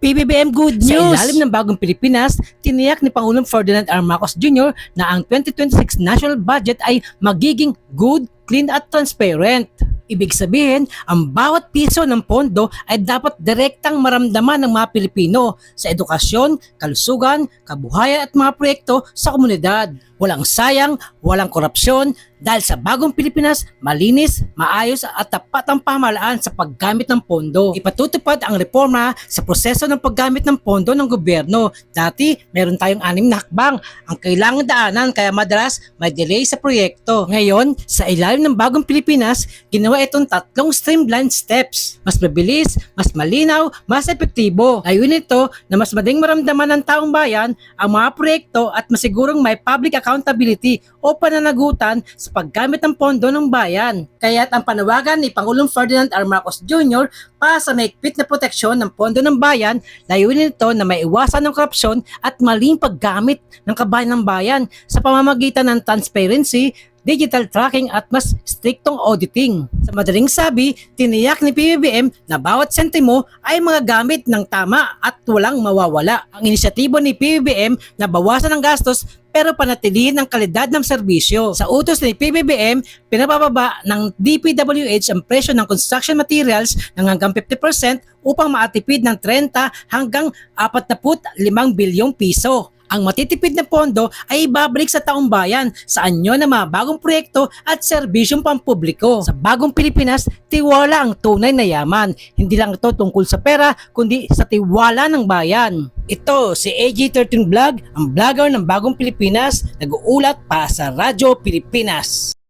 PBBM Good Sa News! ilalim ng bagong Pilipinas, tiniyak ni Pangulong Ferdinand R. Marcos Jr. na ang 2026 national budget ay magiging good, clean at transparent. Ibig sabihin, ang bawat piso ng pondo ay dapat direktang maramdaman ng mga Pilipino sa edukasyon, kalusugan, kabuhayan at mga proyekto sa komunidad. Walang sayang, walang korupsyon, dahil sa bagong Pilipinas, malinis, maayos at tapat ang pamahalaan sa paggamit ng pondo. Ipatutupad ang reforma sa proseso ng paggamit ng pondo ng gobyerno. Dati, meron tayong anim na hakbang ang kailangan daanan kaya madalas may delay sa proyekto. Ngayon, sa ilalim ng bagong Pilipinas, ginawa itong tatlong streamlined steps. Mas mabilis, mas malinaw, mas epektibo. Layunin ito na mas madaling maramdaman ng taong bayan ang mga proyekto at masigurong may public accountability o pananagutan sa paggamit ng pondo ng bayan. Kaya't ang panawagan ni Pangulong Ferdinand R. Marcos Jr. para sa maigpit na proteksyon ng pondo ng bayan, layunin ito na maiwasan ng korupsyon at maling paggamit ng kabayan ng bayan sa pamamagitan ng transparency, digital tracking at mas striktong auditing. Sa madaling sabi, tiniyak ni PBBM na bawat sentimo ay mga gamit ng tama at walang mawawala. Ang inisyatibo ni PBBM na bawasan ang gastos pero panatilihin ang kalidad ng serbisyo. Sa utos ni PBBM, pinabababa ng DPWH ang presyo ng construction materials ng hanggang 50% upang maatipid ng 30 hanggang 45 bilyong piso. Ang matitipid na pondo ay ibabalik sa taong bayan sa anyo ng mga bagong proyekto at serbisyong pampubliko. Sa bagong Pilipinas, tiwala ang tunay na yaman. Hindi lang ito tungkol sa pera, kundi sa tiwala ng bayan. Ito si AG13 Vlog, ang vlogger ng bagong Pilipinas, nag-uulat para sa Radyo Pilipinas.